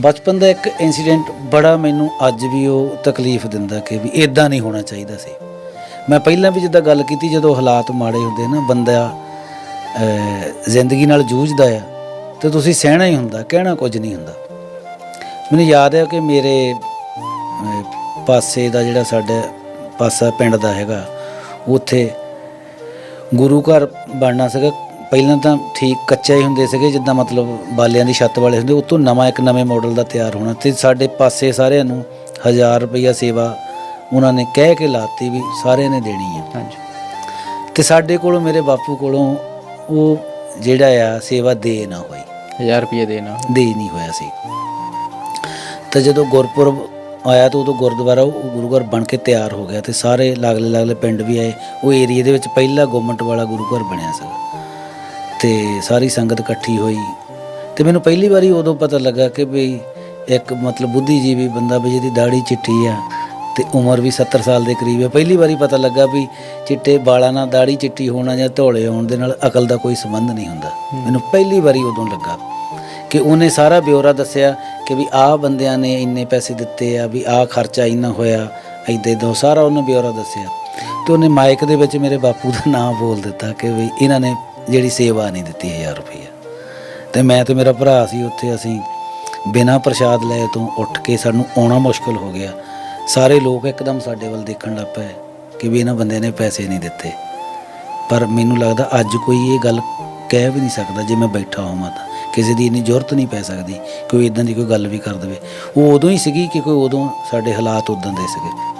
ਬਚਪਨ ਦਾ ਇੱਕ ਇਨਸੀਡੈਂਟ ਬੜਾ ਮੈਨੂੰ ਅੱਜ ਵੀ ਉਹ ਤਕਲੀਫ ਦਿੰਦਾ ਕਿ ਵੀ ਇਦਾਂ ਨਹੀਂ ਹੋਣਾ ਚਾਹੀਦਾ ਸੀ। ਮੈਂ ਪਹਿਲਾਂ ਵੀ ਜਿੱਦਾਂ ਗੱਲ ਕੀਤੀ, ਜਦੋਂ ਹਾਲਾਤ ਮਾੜੇ ਹੁੰਦੇ ਨਾ, ਬੰਦਾ ਜ਼ਿੰਦਗੀ ਨਾਲ ਜੂਝਦਾ ਆ, ਤੇ ਤੁਸੀਂ ਸਹਿਣਾ ਹੀ ਹੁੰਦਾ, ਕਹਿਣਾ ਕੁਝ ਨਹੀਂ ਹੁੰਦਾ। ਮੈਨੂੰ ਯਾਦ ਹੈ ਕਿ ਮੇਰੇ ਪਾਸੇ ਦਾ ਜਿਹੜਾ ਸਾਡਾ ਪਾਸਾ ਪਿੰਡ ਦਾ ਹੈਗਾ, ਉੱਥੇ ਗੁਰੂ ਘਰ ਬਣਨਾ ਸੀਗਾ। ਪਹਿਲਾਂ ਤਾਂ ਠੀਕ ਕੱਚਾ ਹੀ ਹੁੰਦੇ ਸੀਗੇ ਜਿੱਦਾਂ ਮਤਲਬ ਬਾਲਿਆਂ ਦੀ ਛੱਤ ਵਾਲੇ ਹੁੰਦੇ ਉਤੋਂ ਨਵਾਂ ਇੱਕ ਨਵੇਂ ਮਾਡਲ ਦਾ ਤਿਆਰ ਹੋਣਾ ਤੇ ਸਾਡੇ ਪਾਸੇ ਸਾਰਿਆਂ ਨੂੰ 1000 ਰੁਪਈਆ ਸੇਵਾ ਉਹਨਾਂ ਨੇ ਕਹਿ ਕੇ ਲਾਤੀ ਵੀ ਸਾਰਿਆਂ ਨੇ ਦੇਣੀ ਹੈ ਹਾਂਜੀ। ਤੇ ਸਾਡੇ ਕੋਲੋਂ ਮੇਰੇ ਬਾਪੂ ਕੋਲੋਂ ਉਹ ਜਿਹੜਾ ਆ ਸੇਵਾ ਦੇ ਨਾ ਹੋਈ। 1000 ਰੁਪਏ ਦੇਣਾ ਦੇ ਨਹੀਂ ਹੋਇਆ ਸੀ। ਤੇ ਜਦੋਂ ਗੁਰਪੁਰਬ ਆਇਆ ਤਾਂ ਉਦੋਂ ਗੁਰਦੁਆਰਾ ਉਹ ਗੁਰੂ ਘਰ ਬਣ ਕੇ ਤਿਆਰ ਹੋ ਗਿਆ ਤੇ ਸਾਰੇ ਲਾਗਲੇ ਲਾਗਲੇ ਪਿੰਡ ਵੀ ਆਏ। ਉਹ ਏਰੀਏ ਦੇ ਵਿੱਚ ਪਹਿਲਾ ਗਵਰਨਮੈਂਟ ਵਾਲਾ ਗੁਰੂ ਘਰ ਬਣਿਆ ਸੀ ਤੇ ਸਾਰੀ ਸੰਗਤ ਇਕੱਠੀ ਹੋਈ ਤੇ ਮੈਨੂੰ ਪਹਿਲੀ ਵਾਰੀ ਉਦੋਂ ਪਤਾ ਲੱਗਾ ਕਿ ਵੀ ਇੱਕ ਮਤਲਬ ਬੁੱਧੀਜੀਵੀ ਬੰਦਾ ਵੀ ਜਿਹਦੀ ਦਾੜੀ ਚਿੱਟੀ ਆ ਤੇ ਉਮਰ ਵੀ 70 ਸਾਲ ਦੇ ਕਰੀਬ ਹੈ ਪਹਿਲੀ ਵਾਰੀ ਪਤਾ ਲੱਗਾ ਵੀ ਚਿੱਟੇ ਵਾਲਾਂ ਨਾਲ ਦਾੜੀ ਚਿੱਟੀ ਹੋਣਾ ਜਾਂ ਧੋਲੇ ਹੋਣ ਦੇ ਨਾਲ ਅਕਲ ਦਾ ਕੋਈ ਸੰਬੰਧ ਨਹੀਂ ਹੁੰਦਾ। ਮੈਨੂੰ ਪਹਿਲੀ ਵਾਰੀ ਉਦੋਂ ਲੱਗਾ ਕਿ ਉਹਨੇ ਸਾਰਾ ਬਿਊਰਾ ਦੱਸਿਆ ਕਿ ਵੀ ਆਹ ਬੰਦਿਆਂ ਨੇ ਇੰਨੇ ਪੈਸੇ ਦਿੱਤੇ ਆ ਵੀ ਆਹ ਖਰਚਾ ਇੰਨਾ ਹੋਇਆ ਐਦੇ ਦੋ ਸਾਰਾ ਉਹਨੇ ਬਿਊਰਾ ਦੱਸਿਆ। ਤੇ ਉਹਨੇ ਮਾਈਕ ਦੇ ਵਿੱਚ ਮੇਰੇ ਬਾਪੂ ਦਾ ਨਾਮ ਬੋਲ ਦਿੱਤਾ ਕਿ ਵੀ ਇਹਨਾਂ ਨੇ ਜਿਹੜੀ ਸੇਵਾ ਨਹੀਂ ਦਿੱਤੀ 1000 ਰੁਪਏ ਤੇ ਮੈਂ ਤੇ ਮੇਰਾ ਭਰਾ ਸੀ, ਉੱਥੇ ਅਸੀਂ ਬਿਨਾਂ ਪ੍ਰਸ਼ਾਦ ਲਏ ਤੋਂ ਉੱਠ ਕੇ ਸਾਨੂੰ ਆਉਣਾ ਮੁਸ਼ਕਲ ਹੋ ਗਿਆ। ਸਾਰੇ ਲੋਕ ਇੱਕਦਮ ਸਾਡੇ ਵੱਲ ਦੇਖਣ ਲੱਗ ਪਏ ਕਿ ਵੀ ਇਹਨਾਂ ਬੰਦਿਆਂ ਨੇ ਪੈਸੇ ਨਹੀਂ ਦਿੱਤੇ। ਪਰ ਮੈਨੂੰ ਲੱਗਦਾ ਅੱਜ ਕੋਈ ਇਹ ਗੱਲ ਕਹਿ ਵੀ ਨਹੀਂ ਸਕਦਾ ਜੇ ਮੈਂ ਬੈਠਾ ਹੋਵਾਂ ਤਾਂ। ਕਿਸੇ ਦੀ ਇੰਨੀ ਜ਼ਰੂਰਤ ਨਹੀਂ ਪੈ ਸਕਦੀ, ਕੋਈ ਇਦਾਂ ਦੀ ਕੋਈ ਗੱਲ ਵੀ ਕਰ ਦੇਵੇ। ਉਹ ਉਦੋਂ ਹੀ ਸੀਗੀ ਕਿ ਕੋਈ ਉਦੋਂ ਸਾਡੇ ਹਾਲਾਤ ਉਦਾਂ ਦੇ ਸੀਗੇ।